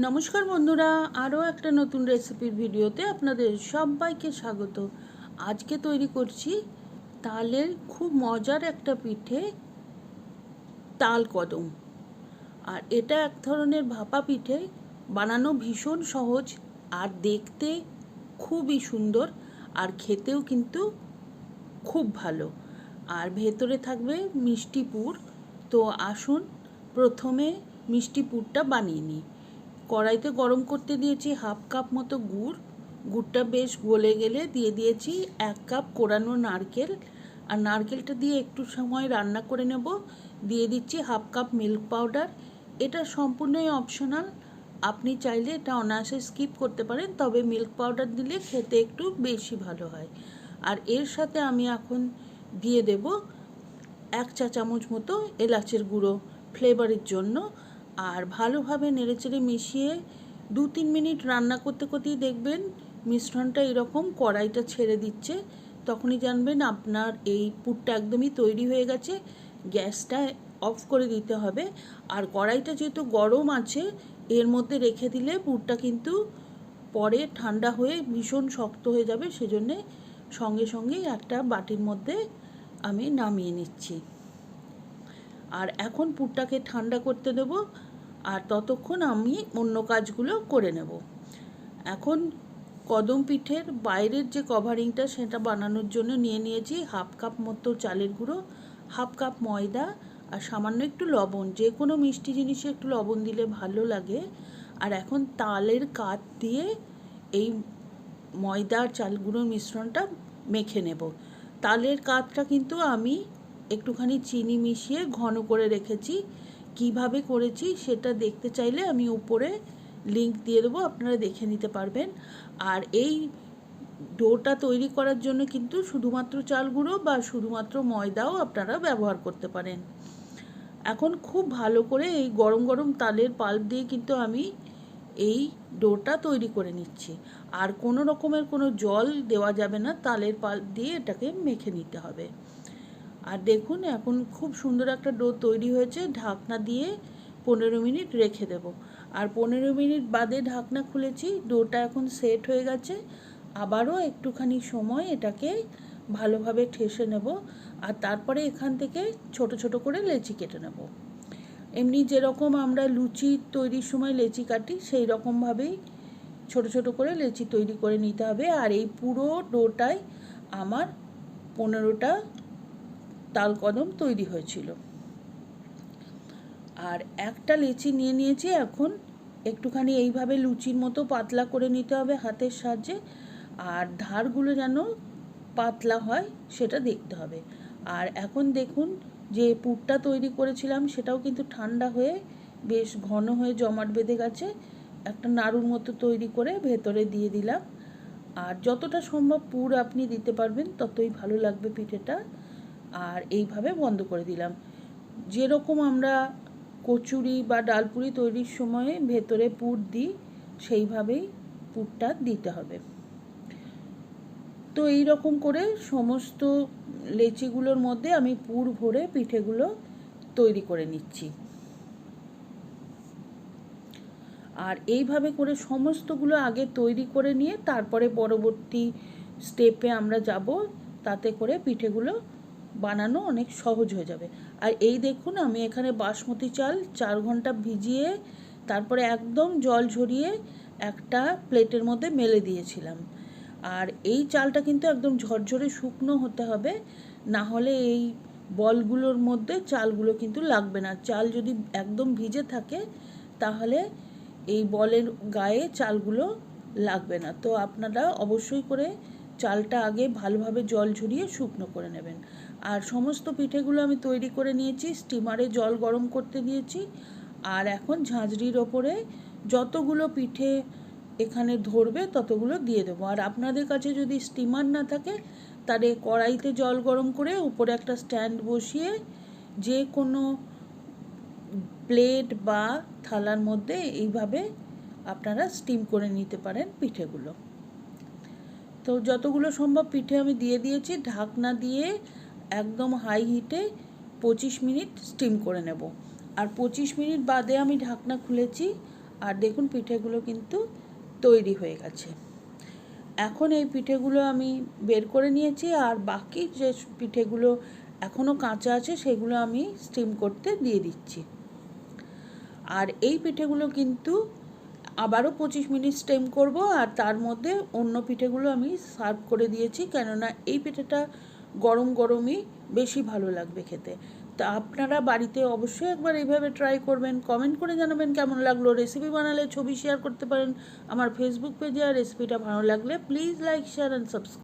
নমস্কার বন্ধুরা, আরও একটা নতুন রেসিপির ভিডিওতে আপনাদের সবাইকে স্বাগত। আজকে তৈরি করছি তালের খুব মজার একটা পিঠে তাল কদম। আর এটা এক ধরনের ভাপা পিঠে, বানানো ভীষণ সহজ আর দেখতে খুবই সুন্দর আর খেতেও কিন্তু খুব ভালো। আর ভেতরে থাকবে মিষ্টি পুর। তো আসুন, প্রথমে মিষ্টি পুরটা বানিয়ে নিই। কড়াইতে গরম করতে দিয়েছি হাফ কাপ মতো গুড়। গুড়টা বেশ গলে গেলে দিয়ে দিয়েছি এক কাপ কোরানো নারকেল। আর নারকেলটা দিয়ে একটু সময় রান্না করে নেব। দিয়ে দিচ্ছি হাফ কাপ মিল্ক পাউডার। এটা সম্পূর্ণই অপশনাল। আপনি চাইলে এটা অনায়াসে স্কিপ করতে পারেন, তবে মিল্ক পাউডার দিলে খেতে একটু বেশি ভালো হয়। আর এর সাথে আমি এখন দিয়ে দেব এক চা চামচ মতো এলাচের গুঁড়ো ফ্লেভারের জন্য। আর ভালোভাবে নেড়েচেড়ে মিশিয়ে দু তিন মিনিট রান্না করতে করতেই দেখবেন মিশ্রণটা এরকম কড়াইটা ছেড়ে দিচ্ছে। তখনই জানবেন আপনার এই পুরটা একদমই তৈরি হয়ে গেছে, গ্যাসটা অফ করে দিতে হবে। আর কড়াইটা যেহেতু গরম আছে, এর মধ্যে রেখে দিলে পুরটা কিন্তু পরে ঠান্ডা হয়ে ভীষণ শক্ত হয়ে যাবে। সেজন্যে সঙ্গে সঙ্গেই একটা বাটির মধ্যে আমি নামিয়ে নিচ্ছি। আর এখন পুরটাকে ঠান্ডা করতে দেব। আর ততক্ষণ আমি অন্য কাজগুলো করে নেব। এখন কদম পিঠের বাইরের যে কভারিংটা সেটা বানানোর জন্য নিয়ে নিয়েছি হাফ কাপ মতো চালের গুঁড়ো হাফ কাপ ময়দা আর সামান্য একটু লবণ। যে কোনো মিষ্টি জিনিসে একটু লবণ দিলে ভালো লাগে। আর এখন তালের কাঠ দিয়ে এই ময়দা আর চাল গুঁড়োর মিশ্রণটা মেখে নেব। তালের কাঠটা কিন্তু আমি একটুখানি চিনি মিশিয়ে ঘন করে রেখেছি। কীভাবে করেছি সেটা দেখতে চাইলে আমি উপরে লিংক দিয়ে দেবো, আপনারা দেখে নিতে পারবেন। আর এই ডোটা তৈরি করার জন্য কিন্তু শুধুমাত্র চাল গুঁড়ো বা শুধুমাত্র ময়দাও আপনারা ব্যবহার করতে পারেন। এখন খুব ভালো করে এই গরম গরম তালের পাল্প দিয়ে কিন্তু আমি এই ডোটা তৈরি করে নিচ্ছি। আর কোনো রকমের কোনো জল দেওয়া যাবে না, তালের পাল্প দিয়ে এটাকে মেখে নিতে হবে। আর দেখুন, এখন খুব সুন্দর একটা ডো তৈরি হয়েছে। ঢাকনা দিয়ে পনেরো মিনিট রেখে দেব। আর পনেরো মিনিট বাদে ঢাকনা খুলেছি। ডোটা এখন সেট হয়ে গেছে। আবারও একটুখানি সময় এটাকে ভালোভাবে ঠেসে নেব। আর তারপরে এখান থেকে ছোট ছোট করে লেচি কেটে নেব। এমনি যেরকম আমরা লুচি তৈরির সময় লেচি কাটি, সেই রকমভাবেই ছোট ছোট করে লেচি তৈরি করে নিতে হবে। আর এই পুরো ডোটায় আমার পনেরোটা তাল কদম তৈরি হয়েছিল। আর একটা লেচি নিয়ে নিয়েছি এখন। একটুখানি এইভাবে লুচির মতো পাতলা করে নিতে হবে হাতের সাহায্যে। আর ধারগুলো যেন পাতলা হয় সেটা দেখতে হবে। আর এখন দেখুন যে পুরটা তৈরি করেছিলাম সেটাও কিন্তু ঠান্ডা হয়ে বেশ ঘন হয়ে জমাট বেঁধে গেছে। একটা নাড়ুর মতো তৈরি করে ভেতরে দিয়ে দিলাম। আর যতটা সম্ভব পুর আপনি দিতে পারবেন, ততই ভালো লাগবে পিঠেটা। আর এইভাবে বন্ধ করে দিলাম। যেরকম আমরা কচুরি বা ডালপুরি তৈরির সময়ে ভেতরে পুর দিই, সেইভাবেই পুরটা দিতে হবে। তো এই রকম করে সমস্ত লেচিগুলোর মধ্যে আমি পুর ভরে পিঠেগুলো তৈরি করে নিচ্ছি। আর এইভাবে করে সমস্তগুলো আগে তৈরি করে নিয়ে তারপরে পরবর্তী স্টেপে আমরা যাব, তাতে করে পিঠেগুলো বানানো অনেক সহজ হয়ে যাবে। আর এই দেখুন, আমি এখানে বাসমতি চাল চার ঘণ্টা ভিজিয়ে, তারপরে একদম জল ঝরিয়ে একটা প্লেটের মধ্যে মেলে দিয়েছিলাম। আর এই চালটা কিন্তু একদম ঝরঝরে শুকনো হতে হবে, না হলে এই বলগুলোর মধ্যে চালগুলো কিন্তু লাগবে না। চাল যদি একদম ভিজে থাকে, তাহলে এই বলের গায়ে চালগুলো লাগবে না। তো আপনারা অবশ্যই করে চালটা আগে ভালোভাবে জল ঝরিয়ে শুকনো করে নেবেন। আর সমস্ত পিঠেগুলো আমি তৈরি করে নিয়েছি, স্টিমারে জল গরম করতে দিয়েছি। আর এখন ঝাঁঝরির ওপরে যতগুলো পিঠে এখানে ধরবে ততগুলো দিয়ে দেবো। আর আপনাদের কাছে যদি স্টিমার না থাকে, তাহলে কড়াইতে জল গরম করে উপরে একটা স্ট্যান্ড বসিয়ে যে কোনো প্লেট বা থালার মধ্যে এইভাবে আপনারা স্টিম করে নিতে পারেন পিঠেগুলো। তো যতগুলো সম্ভব পিঠে আমি দিয়ে দিয়েছি, ঢাকনা দিয়ে একদম হাই হিটে পঁচিশ মিনিট স্টিম করে নেব। আর পঁচিশ মিনিট বাদে আমি ঢাকনা খুলেছি, আর দেখুন পিঠেগুলো কিন্তু তৈরি হয়ে গেছে। এখন এই পিঠেগুলো আমি বের করে নিয়েছি, আর বাকি যে পিঠেগুলো এখনও কাঁচা আছে, সেগুলো আমি স্টিম করতে দিয়ে দিচ্ছি। আর এই পিঠেগুলো কিন্তু আবারও পঁচিশ মিনিট স্টেম করব আর তার মধ্যে অন্য পিঠেগুলো আমি সার্ভ করে দিয়েছি, কেননা এই পিঠেটা গরম গরমই বেশি ভালো লাগবে খেতে। তা আপনারা বাড়িতে অবশ্যই একবার এইভাবে ট্রাই করবেন কমেন্ট করে জানাবেন কেমন লাগল রেসিপি বানালে ছবি শেয়ার করতে পারেন আমার ফেসবুক পেজে আর রেসিপিটা ভালো লাগলে please like share and subscribe